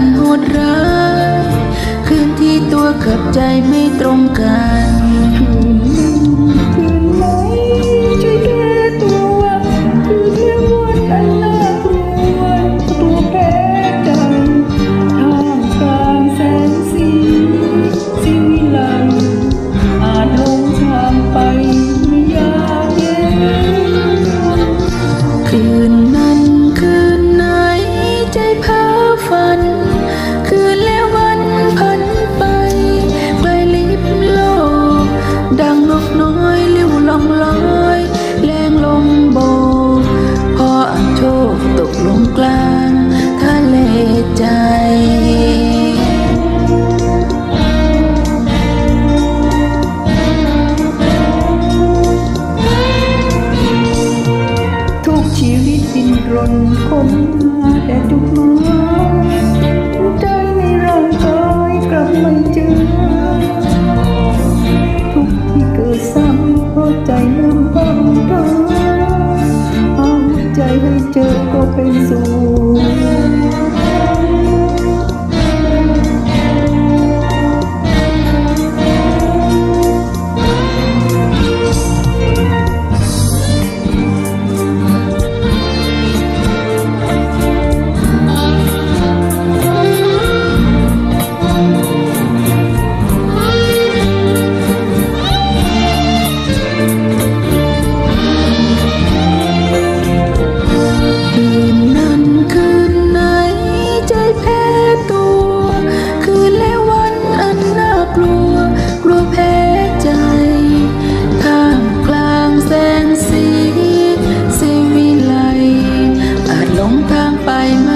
นโหดร้ายคืนที่ตัวกับใจไม่ตรงกัน Bye. ลงทางไปมื่